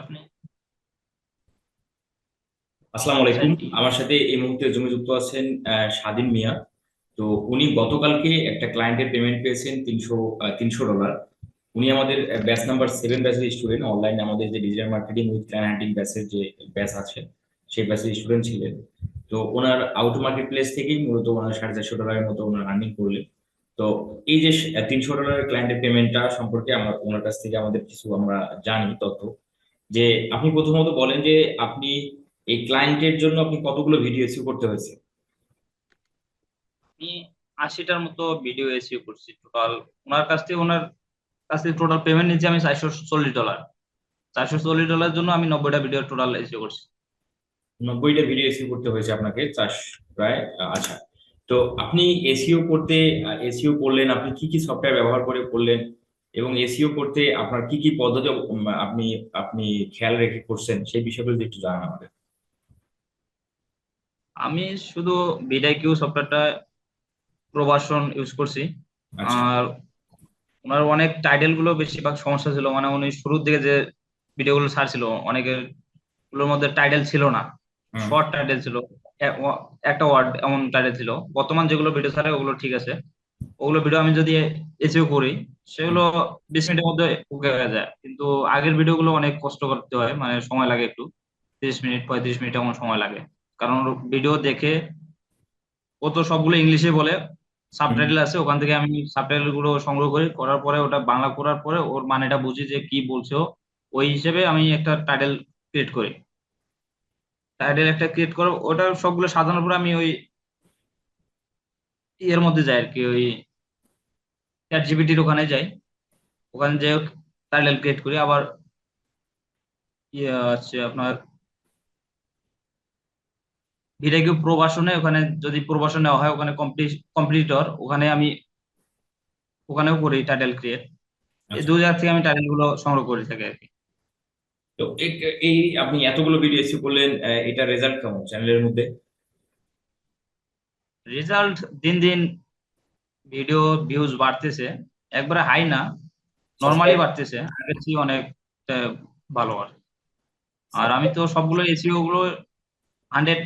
আপনি? আসসালামু আলাইকুম। আমার সাথে এই মুহূর্তে জমি যুক্ত আছেন স্বাধীন মিয়া। তো উনি গতকালকে একটা ক্লায়েন্টের পেমেন্ট পেয়েছেন তিনশো তিনশো ডলার উনি আমাদের ব্যাচ নাম্বার সেভেন ব্যাচের স্টুডেন্ট অনলাইনে আমাদের যে digital marketing with client hunting ব্যাচের যে ব্যাচ আছে, সেই ব্যাচের স্টুডেন্ট ছিলেন। তো ওনার আউট মার্কেট প্লেস থেকেই মূলত ওনার সাড়ে চারশো ডলারের মতো ওনার আর্নিং করলেন। তো এই যে তিনশো ডলারের ক্লায়েন্টের পেমেন্টটা সম্পর্কে আমরা ওনার কাছ থেকে আমাদের কিছু আমরা জানি, তথ্য। যে আপনি প্রথমত বলেন যে আপনি এই ক্লায়েন্টের জন্য আপনি কতগুলো ভিডিও এসিউ করতে হয়েছে? আমি আশিটার মতো ভিডিও এসিও করছি টোটাল ওনার কাছ থেকে ওনার কাছ থেকে টোটাল পেমেন্ট নিচ্ছি আমি চারশো চল্লিশ ডলার চারশো চল্লিশ ডলারের জন্য আমি নব্বইটা ভিডিও টোটাল এসিও করছি। নব্বইটা ভিডিও এসিও করতে হয়েছে আপনাকে চাষ প্রায় আচ্ছা। তো আপনি এসিও করতে এসিও করলেন আপনি কি কি সফটওয়্যার ব্যবহার করে করলেন? এবং এসিও করতে আপনার কি কি পদ্ধতি আপনি আপনি খেয়াল রেখে করছেন সেই বিষয়গুলো একটু জানান আমাদের। আমি শুধু ভিডাইকিউ সফটওয়্যারটা প্রবাসন ইউজ করছি। আচ্ছা। আর ওনার অনেক টাইটেলগুলো বেশিরভাগ সমস্যা ছিল। মানে উনি শুরুর দিকে যে ভিডিও গুলো ছাড়ছিল অনেকেরগুলোর মধ্যে টাইটেল ছিল না। শর্ট টাইটেল ছিল। একটা ওয়ার্ড এমন টাইটেল ছিল। বর্তমান যেগুলো ভিডিও ছাড়ে ওগুলো ঠিক আছে। ওগুলো ভিডিও আমি যদি এসিও করি সেগুলো বিশ মিনিটের মধ্যে হয়ে যায় কিন্তু আগের ভিডিও গুলো অনেক কষ্ট করতে হয় মানে সময় লাগে একটু। তিরিশ মিনিট পঁয়ত্রিশ মিনিট এমন সময় লাগে। কারণ ভিডিও দেখে ও তো সবগুলো ইংলিশে বলে। সাবটাইটেল আছে ওখান থেকে আমি সাবটাইটেলগুলো সংগ্রহ করি। করার পরে ওটা বাংলা করার পরে ওর মানেটা বুঝি যে কি বলছে ওই হিসেবে আমি একটা টাইটেল ক্রিয়েট করি। টাইটেল একটা ক্রিয়েট করো ওটা সবগুলো সাজানোর পরে আমি ওই ইয়ের মধ্যে যায় আর কি ওই চ্যাট জিপিটির ওখানে যাই। ওখানে যে টাইটেল ক্রিয়েট করি। আবার ইয়ে আছে আপনার ভিডিও প্রবাসনে ওখানে যদি প্রবাসন নেওয়া হয় ওখানে কম্পিটিটর ওখানে আমি ওখানেও করি টাইটেল ক্রিয়েট এই আচ্ছা। দু জায়গা থেকে আমি টাইটেলগুলো সংগ্রহ করে থাকি আর কি। তো এই- আপনি এতগুলো ভিডিও এসিউ করলেন এটা রেজাল্ট কেমন? চ্যানেলের মধ্যে? রেজাল্ট দিন দিন ভিডিও ভিউজ বাড়তেছে। একবারে হাই না নর্মালি বাড়তেছে। আগের চেয়ে অনেক ভালো আর। আর আমি তো সবগুলো এসিও গুলো হান্ড্রেড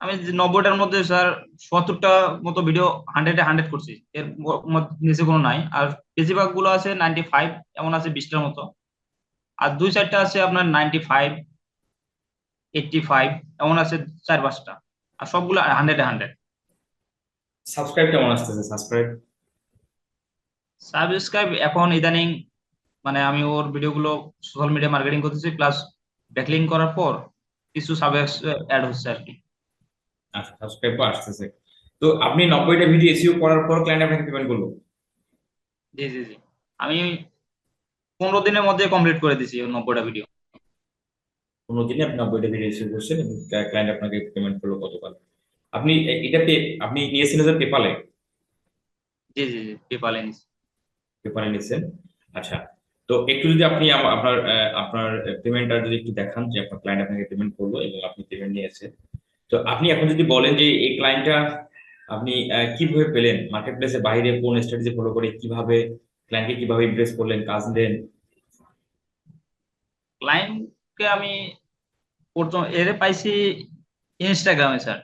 আমি নব্বইটার মধ্যে স্যার সত্তরটা মতো ভিডিও হান্ড্রেডে হান্ড্রেড করছি। এর মধ্যে নিচে কোনো নাই। আর বেশিরভাগগুলো আছে নাইনটি ফাইভ এমন আছে বিশটার মতো। আর দুই চারটা আছে আপনার নাইনটি ফাইভ এইটটি ফাইভ এমন আছে চার পাঁচটা। আর সবগুলো হান্ড্রেডে হান্ড্রেড সাবস্ক্রাইব কেমন আসতেছে? সাবস্ক্রাইব সাবস্ক্রাইব এখন ইদানিং মানে আমি ওর ভিডিওগুলো সোশ্যাল মিডিয়া মার্কেটিং করতেছি প্লাস ব্যাকলিং করার পর কিছু সাবস্ক্রাইব অ্যাড হচ্ছে আর কি। আচ্ছা সাবস্ক্রাইব আসতেছে। তো আপনি নব্বইটা ভিডিও এসিও করার পর ক্লায়েন্ট আপনাকে পেমেন্ট করল? জি জি জি। আমি পনেরো দিনের মধ্যে কমপ্লিট করে দিছি নব্বইটা ভিডিও পনেরো দিনে আপনি নব্বইটা ভিডিও রিসিভ করছেন এবং ক্লায়েন্ট আপনাকে পেমেন্ট করল গতকাল। আপনি এটা আপনি নিয়েছেন যে পেপালে জি জি জি পেপালে পেপালে নিয়েছেন? আচ্ছা তো একটু যদি আপনি আপনার আপনার পেমেন্টটা যদি একটু দেখান যে আপনার ক্লায়েন্ট আপনাকে পেমেন্ট করল এবং আপনি পেমেন্ট নিয়েছেন। তো আপনি এখন যদি বলেন যে এই ক্লায়েন্টটা আপনি কীভাবে পেলেন? মার্কেট প্লেসের বাইরে কোন স্ট্র্যাটেজি ফলো করে কীভাবে ক্লায়েন্টকে কীভাবে ইমপ্রেস করলেন কাজ দেন? ক্লায়েন্টকে আমি প্রথম এর পাইছি ইনস্টাগ্রামে স্যার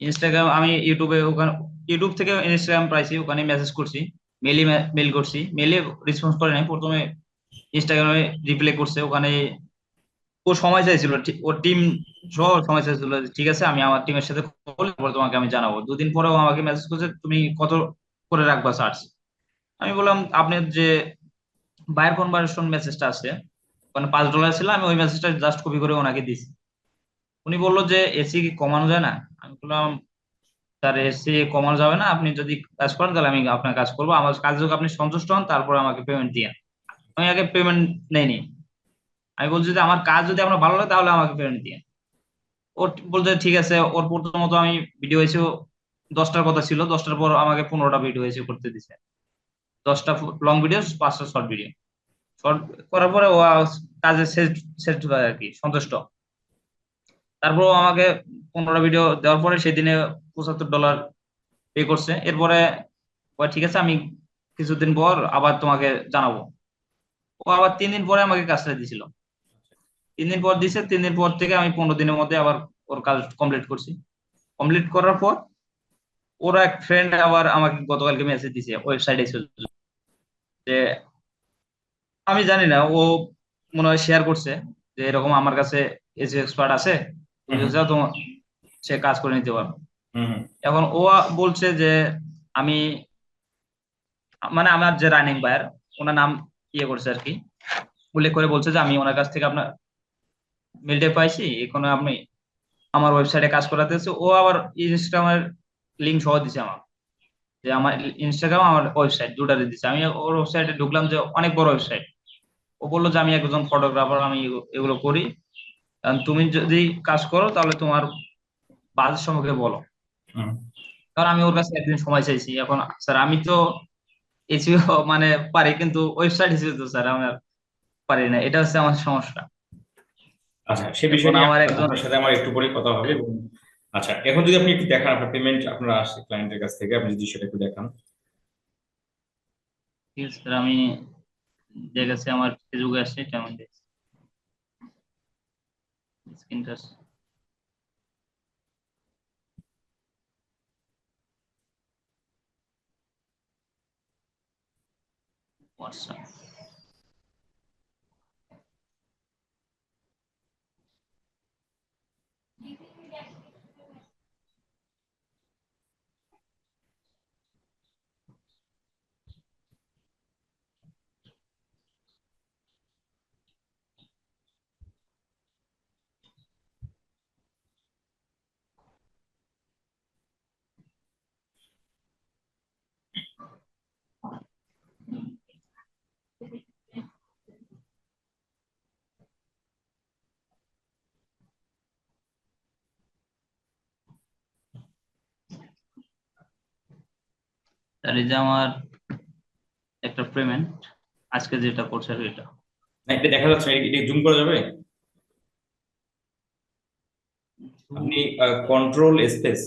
ইনস্টাগ্রাম আমি ইউটিউবে ওখানে ইউটিউব থেকে ইনস্টাগ্রাম পাইছি, ওখানে মেসেজ করছি মেলে মেল করছি মেলে রেসপন্স করে নাই। প্রথমে ইনস্টাগ্রামে রিপ্লাই করছে, ওখানে ও সময় চাইছিল ওর টিম সহ সময় চাইছিল ঠিক আছে, আমি আমার টিমের সাথে বলে তোমাকে আমি জানাব। দুদিন পরেও আমাকে মেসেজ করছে, তুমি কত করে রাখবা চার্জ আমি বললাম, আপনার যে বায়ার কনভার্সন মেসেজটা আছে ওখানে পাঁচ ডলার ছিল, আমি ওই মেসেজটা জাস্ট কপি করে ওনাকে দিছি উনি বলল যে এসি কি কমানো যায় না? আমি বললাম, স্যার এসি কমানো যাবে না। আপনি যদি কাজ করেন, তাহলে আমি আপনার কাজ করব। আমার কাজ যদি আপনি সন্তুষ্ট হন, তারপর আমাকে পেমেন্ট দিয়ে আমি আগে পেমেন্ট নেইনি। আমি বলছি যে, আমার কাজ যদি আপনার ভালো লাগে, তাহলে আমাকে পেমেন্ট দিয়ে ও বলছে, ঠিক আছে। ওর প্রথমত আমি ভিডিও এসেও দশটার কথা ছিল। দশটার পর আমাকে পনেরোটা ভিডিও এসে করতে দিছে দশটা লং ভিডিও পাঁচটা শর্ট ভিডিও করার পরে ও কাজে হয় আর কি, সন্তুষ্ট। তারপর আমাকে পনেরো ভিডিও দেওয়ার পরে সেদিনে পঁচাত্তর ডলার পে করছে। এরপরে ঠিক আছে, আমি কিছুদিন পর আবার তোমাকে জানাব। ও আবার তিন দিন পরে আমাকে কাজটা দিছিল। তিন দিন পর দিছে, তিন দিন পর থেকে আমি পনেরো দিনের মধ্যে আবার ওর কাজ কমপ্লিট করছি। কমপ্লিট করার পর ওরা এক ফ্রেন্ড আবার আমাকে গতকালকে মেসেজ দিছে ওয়েবসাইটে যে আমি জানি না ও মনে হয় শেয়ার করছে যে এরকম আমার কাছে এসি এক্সপার্ট আছে তুমি তোমার সে কাজ করে নিতে পারো। হুম হুম। এখন ও বলছে যে আমি মানে আমার যে রানিং বায়ার ওনার নাম ইয়ে করছে আর কি উল্লেখ করে বলছে যে আমি ওনার কাছ থেকে আপনার মেলটা পাইছি এখন আপনি আমার ওয়েবসাইটে কাজ করাতে ও আবার ইনস্টাগ্রামের লিঙ্ক সহ দিছে আমার যে আমার ইনস্টাগ্রাম আমার ওয়েবসাইট দুটাতে দিচ্ছে আমি ওর ওয়েবসাইটে ঢুকলাম যে অনেক বড় ওয়েবসাইট ও বলল যে আমি একজন ফটোগ্রাফার আমি এগুলো করি। কারণ তুমি যদি কাজ করো তাহলে তোমার বাজেট সম্পর্কে বলো। কারণ আমি ওর কাছে একদিন সময় চাইছি। এখন স্যার আমি তো এসিও মানে পারি কিন্তু ওয়েবসাইট হিসেবে তো স্যার আমার পারি না। এটা হচ্ছে আমার সমস্যা। আচ্ছা সে বিষয়ে আমার একজন- সাথে আমার একটু পরে কথা হবে আচ্ছা এখন যদি আপনি একটু দেখান আপনার পেমেন্ট আপনার আসছে ক্লায়েন্টের কাছ থেকে আপনি যদি সেটা একটু দেখান। ঠিক আছে স্যার আমি দেখেছি আমার ফেসবুকে আসছে এটা আমি দেখছি স্ক্রিনটা হোয়াটসঅ্যাপ স্যার এই যে আমার একটা পেমেন্ট আজকে যেটা করছে এটা। এটা দেখা যাচ্ছে এটা জুম করা যাবে? আপনি কন্ট্রোল স্পেস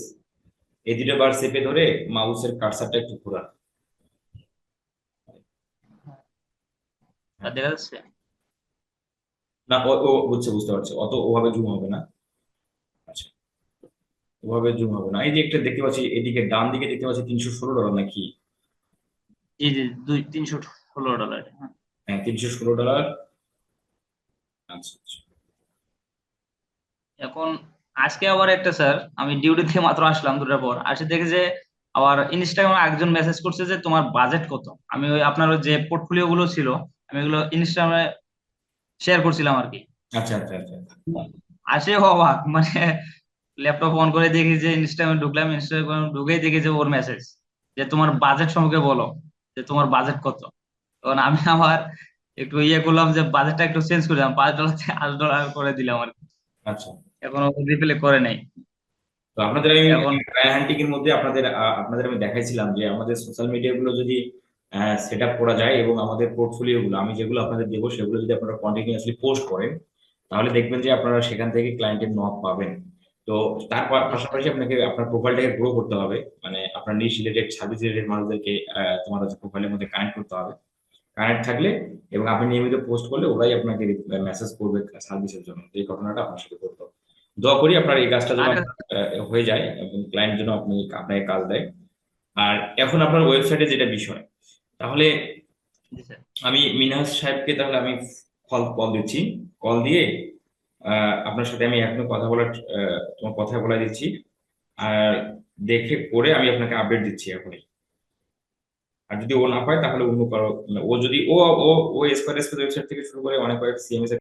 এই বার চেপে ধরে মাউসের কার্সারটা একটু ঘোরান। দেখা যাচ্ছে না ও ও বুঝছে বুঝতে পারছে। অত ওভাবে জুম হবে না। আচ্ছা। ওভাবে জুম হবে না। এই যে একটা দেখতে পাচ্ছি এদিকে ডান দিকে দেখতে পাচ্ছি তিনশো ষোলো ডলার নাকি? জি জি দুই তিনশো ষোলো ডলার হ্যাঁ। হ্যাঁ তিনশো ষোলো ডলার। আচ্ছা আচ্ছা। এখন আজকে আবার একটা স্যার আমি ডিউটি থেকে মাত্র আসলাম দুটার পর। আসে দেখে যে আবার ইনস্টাগ্রামে একজন মেসেজ করছে যে তোমার বাজেট কত? আমি ওই আপনার ওই যে পোর্টফোলিও গুলো ছিল আমি ওগুলো ইনস্টাগ্রামে শেয়ার করছিলাম আর কি। আচ্ছা আচ্ছা আচ্ছা আসে অবাক মানে ল্যাপটপ অন করে দেখি যে ইনস্টাগ্রামে ঢুকলাম ইনস্টাগ্রামে ঢুকেই দেখি যে ওর মেসেজ যে তোমার বাজেট সম্পর্কে বলো যে তোমার বাজেট কত। তখন আমি আমার একটু ইয়ে করলাম যে বাজেটটা একটু চেঞ্জ করে দিলাম পাঁচ ডলার থেকে আট ডলার করে দিলাম আর কি। আচ্ছা। এখনও রিপ্লে করে নাই। তো আপনাদের আমি এখন- ট্রায়াল এর মধ্যে আপনাদের আপনাদের আমি দেখাইছিলাম যে আমাদের সোশ্যাল মিডিয়া গুলো যদি সেট আপ করা যায় এবং আমাদের পোর্টফোলিও গুলো আমি যেগুলো আপনাদের দেবো সেগুলো যদি আপনারা কন্টিনিউয়াসলি পোস্ট করেন তাহলে দেখবেন যে আপনারা সেখান থেকে ক্লায়েন্টের নক পাবেন। তো তার পাশাপাশি আপনাকে আপনার প্রোফাইলটাকে গ্রো করতে হবে। মানে আপনার নিশ রিলেটেড সার্ভিস রিলেটেড মানুষদেরকে তোমার হচ্ছে প্রোফাইলের মধ্যে কানেক্ট করতে হবে। কানেক্ট থাকলে এবং আপনি নিয়মিত পোস্ট করলে ওরাই আপনাকে মেসেজ করবে সার্ভিসের জন্য। এই ঘটনাটা আপনার সাথে করতে হবে দোয়া করি আপনার এই কাজটা যেন হয়ে যায় এবং ক্লায়েন্ট যেন আপনি আপনাকে কাজ দেয়। আর এখন আপনার ওয়েবসাইটে যেটা বিষয় তাহলে আমি মিনাস সাহেবকে তাহলে আমি কল কল দিচ্ছি। কল দিয়ে আপনার সাথে আমি এখনও কথা বলার তোমার কথা বলা দিচ্ছি। আর দেখে করে আমি আপনাকে আপডেট দিচ্ছি এখনই। আর যদি ও না পায় তাহলে অন্য কারও ও যদি ও ও ও ওয়েবসাইট থেকে শুরু করে অনেক কয়েক সিএমএস